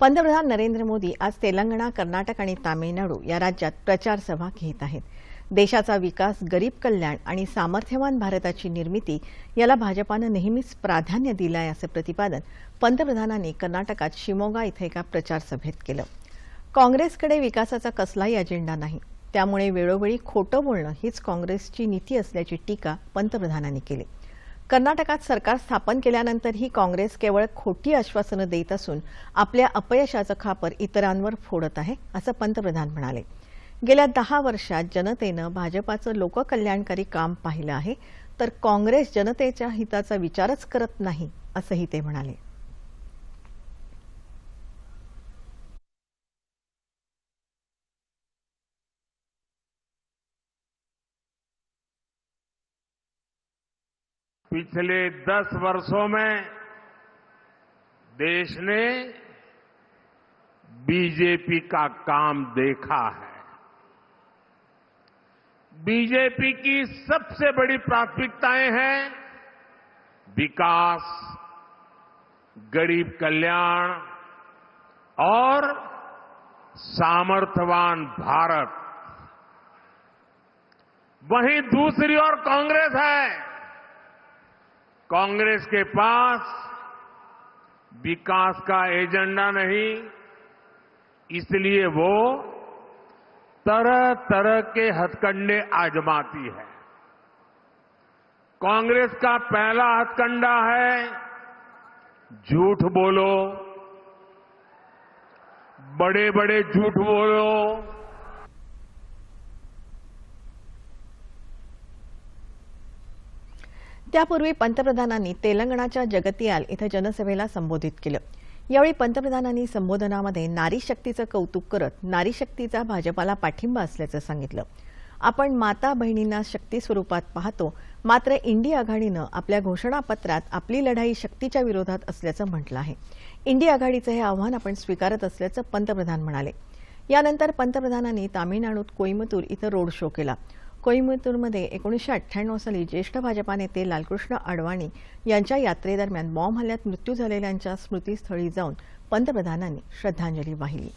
पंतप्रधान नरेंद्र मोदी आज तेलंगणा कर्नाटक आणि तामिळनाडू या राज्यात प्रचार सभा घेत आहेत. देशाचा विकास गरीब कल्याण आणि सामर्थ्यवान भारताची निर्मिती याला भाजपानं नेहमीच प्राधान्य दिलं आहे असं प्रतिपादन पंतप्रधानांनी कर्नाटकात शिमोगा इथं एका प्रचार सभेत केलं. काँग्रेसकडे विकासाचा कसलाही अजेंडा नाही. त्यामुळे वेळोवेळी खोटं बोलणं हीच काँग्रेसची नीती असल्याची टीका पंतप्रधानांनी केली. कर्नाटकात सरकार स्थापन केल्यानंतरही काँग्रेस केवळ खोटी आश्वासनं देत असून आपल्या अपयशाचं खापर इतरांवर फोडत आहे असं पंतप्रधान म्हणाले. गेल्या दहा वर्षात जनतेनं भाजपाचं लोककल्याणकारी काम पाहिलं आहे तर काँग्रेस जनतेच्या हिताचा विचारच करत नाही असंही ते म्हणाले. पिछले दस वर्षों में देश ने बीजेपी का काम देखा है। बीजेपी की सबसे बड़ी प्राथमिकताएँ हैं विकास, गरीब कल्याण और सामर्थ्यवान भारत। वहीं दूसरी ओर कांग्रेस है। कांग्रेस के पास विकास का एजेंडा नहीं, इसलिए वो तरह तरह के हथकंडे आजमाती है। कांग्रेस का पहला हथकंडा है, झूठ बोलो बड़े बड़े झूठ बोलो त्यापूर्वी पंतप्रधानांनी तेलंगणाच्या जगतियाल इथं जनसभेला संबोधित केलं. यावेळी पंतप्रधानांनी संबोधनामध्ये नारी शक्तीचं कौतुक करत नारी शक्तीचा भाजपाला पाठिंबा असल्याचं सांगितलं. आपण माता बहिणींना शक्ती स्वरूपात पाहतो मात्र इंडी आघाडीनं आपल्या घोषणापत्रात आपली लढाई शक्तीच्या विरोधात असल्याचं म्हटलं आहे. इंडी आघाडीचं हे आव्हान आपण स्वीकारत असल्याचं पंतप्रधान म्हणाले. यानंतर पंतप्रधानांनी तामिळनाडूत कोईमतूर इथं रोड शो केला. कोईमतूरमध्ये एकोणीसशे अठ्ठ्याण्णव साली ज्येष्ठ भाजपा नेते लालकृष्ण अडवाणी यांच्या यात्रेदरम्यान बॉम्ब हल्ल्यात मृत्यू झालेल्यांच्या स्मृतीस्थळी जाऊन पंतप्रधानांनी श्रद्धांजली वाहिली.